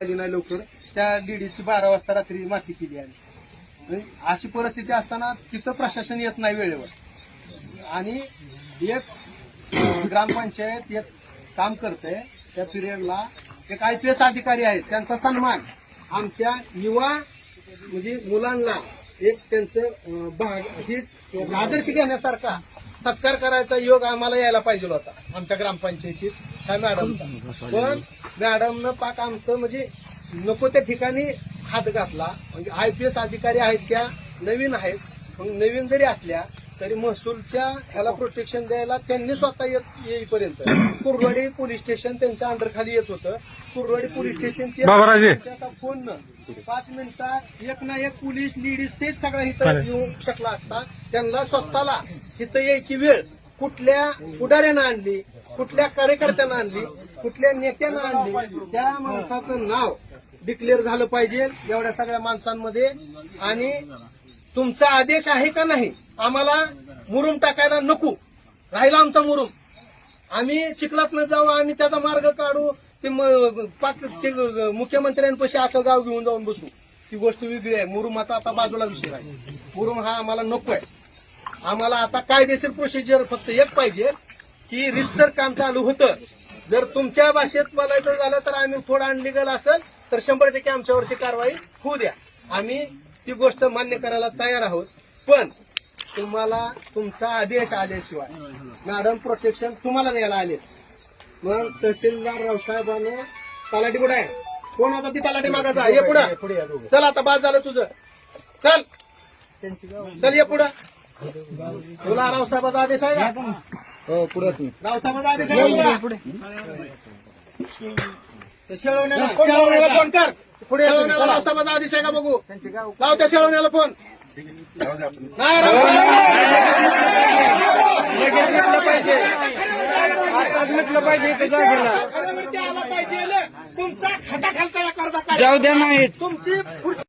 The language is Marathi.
आली नाही लवकर. त्या डीडीची बारा वाजता रात्री माती केली आली अशी परिस्थिती असताना तिथं प्रशासन येत नाही वेळेवर. आणि एक ग्रामपंचायत एक काम करते त्या पिरियडला एक आय पी एस अधिकारी आहेत त्यांचा सन्मान आमच्या युवा म्हणजे मुलांना एक त्यांचं भाग ही आदर्श घेण्यासारखा सत्कार करायचा योग आम्हाला यायला पाहिजे होता आमच्या ग्रामपंचायतीत. ह्या मॅडमचा पण मॅडमनं पाक आमचं म्हणजे नको त्या ठिकाणी हात घातला. म्हणजे आय पी एस अधिकारी आहेत त्या नवीन आहेत. मग नवीन जरी असल्या तरी महसूलच्या ह्याला प्रोटेक्शन द्यायला त्यांनी स्वतः येत येईपर्यंत. कुरवाडी पोलीस स्टेशन त्यांच्या अंडर खाली येत होतं. कुरवाडी पोलीस स्टेशनची फोन न पाच मिनिटात एक ना एक पोलीस लेडीज सेट सगळा इथं येऊ शकला असता. त्यांना स्वतःला इथं यायची वेळ कुठल्या पुढाऱ्यानं आणली? कुठल्या कार्यकर्त्यानं आणली कुठल्या नेत्यानं आणली त्या माणसाचं नाव डिक्लेअर झालं पाहिजे एवढ्या सगळ्या माणसांमध्ये. आणि तुमचा आदेश आहे का नाही आम्हाला मुरुम टाकायला नको. राहिला आमचा मुरुम. आम्ही चिखलात जाऊ आम्ही त्याचा मार्ग काढू ते ते मुख्यमंत्र्यांपाशी आता गाव घेऊन जाऊन बसू. ती गोष्ट वेगळी आहे. मुरुमाचा आता बाजूला विषय आहे मुरुम हा आम्हाला नको आहे आम्हाला आता कायदेशीर प्रोसिजर फक्त एक पाहिजे. की रितसर काम चालू होतं. जर तुमच्या भाषेत बोलायचं झालं तर आम्ही थोडं अनलिगल असेल तर शंभर टक्के आमच्यावरती कारवाई होऊ द्या. आम्ही ती गोष्ट मान्य करायला तयार आहोत. पण तुम्हाला तुमचा आदेश आल्याशिवाय मॅडम प्रोटेक्शन तुम्हाला द्यायला आले मग तहसीलदार रावसाहेबांना तलाठी कुठे आहे? कोण होता ती तलाठी मागाचा ये पुढे. चल आता बाद झालं तुझं. चल. चल ये पुढं. तुला रावसाहेबाचा आदेश आहे का? हो पुढे आदेश आहे का तुला? ते शेळवण्याला. शेळवण्याला फोन कर. पुढे शेळवण्याला रावसाहेबाचा आदेश आहे का बघू? लाव त्या शेळवण्याला फोन. नाही म्हटलं पाहिजे. तुमचा खटा खालचा या करता जाऊ द्या नाहीत तुमची पुढची